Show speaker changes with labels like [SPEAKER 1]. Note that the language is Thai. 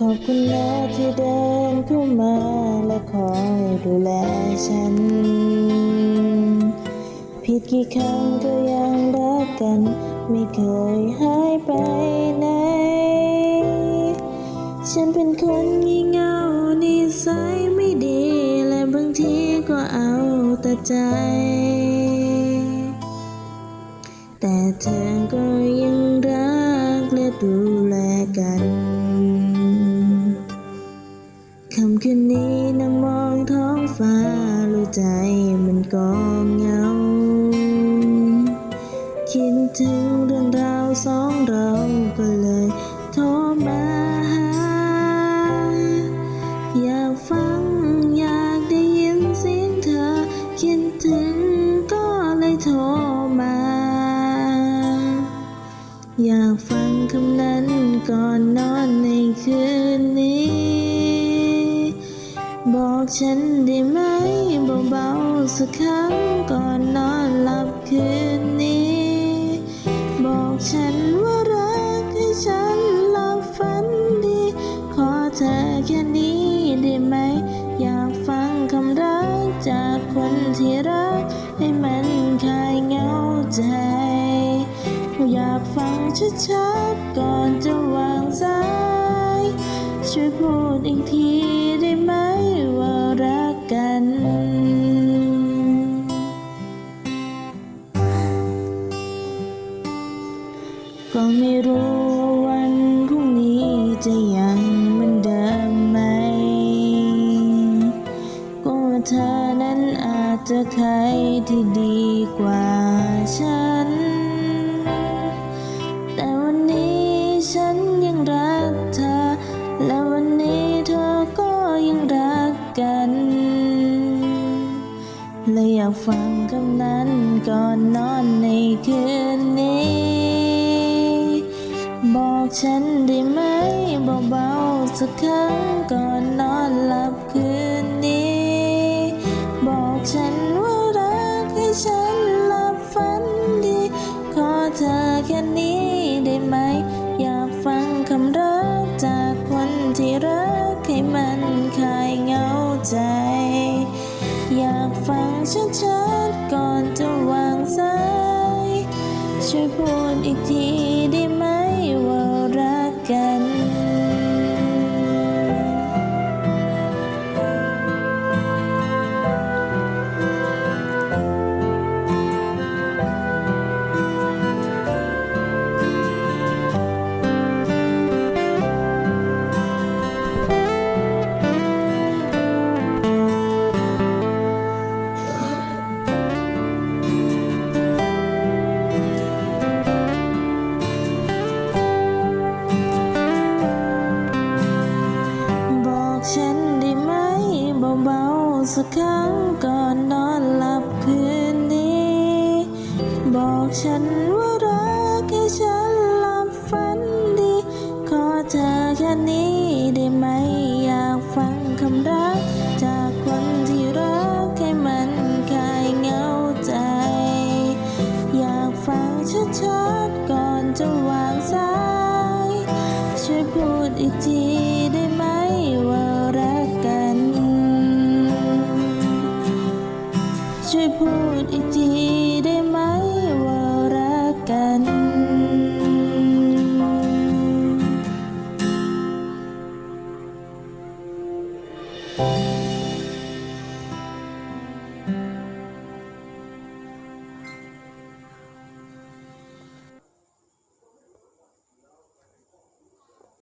[SPEAKER 1] ขอบคุณนะที่เดินเข้ามาและคอยดูแลฉัน ผิดกี่ครั้งก็ยังรักกัน ไม่เคยหายไปไหน ฉันเป็นคนงี่เง่านิสัยไม่ดี และบางทีก็เอาแต่ใจ แต่เธอก็ยังรักและดูแลกัน คืนนี้นั่งมองท้องฟ้ารู้ใจมันก็เหงา คิดถึงเรื่องราวสองเราก็เลยโทรมาหา อยากฟังอยากได้ยินเสียงเธอ คิดถึงก็เลยโทรมา อยากฟังคำนั้นก่อนนอนในคืน ฉันได้ไหมเบาๆสักครั้งก่อนนอนหลับคืนนี้ บอกฉันว่ารักให้ฉันหลับฝันดี ขอเธอแค่นี้ได้ไหม อยากฟังคำรักจากคนที่รัก ให้มันคลายเหงาใจ อยากฟังชัดๆก่อนจะวางสายช่วยพูดอีกที ก็ไม่รู้วันพรุ่งนี้จะยังเหมือนเดิมไหม ก็เธอนั้นอาจจะใครที่ดีกว่าฉัน แต่วันนี้ฉันยังรักเธอ และวันนี้เธอก็ยังรักกันและอยากฟังคำนั้นก่อนนอนในคืนนี้ ฉันได้ไหมเบาๆสักครั้งก่อนนอนหลับคืนนี้ บอกฉันว่ารักให้ฉันหลับฝันดี ขอเธอแค่นี้ได้ไหม อยากฟังคำรักจากคนที่รักให้มันคลายเหงาใจ อยากฟังชัด ฉันได้ไหมเบาๆสักครั้งก่อนนอนหลับคืนนี้ บอกฉันว่ารักให้ฉันหลับฝันดี ขอเธอแค่นี้ได้ไหมอยากฟังคำรัก จากคนที่รักให้มันคลายเหงาใจ อยากฟังชัดๆก่อนจะวางสายช่วยพูดอีกที 最不的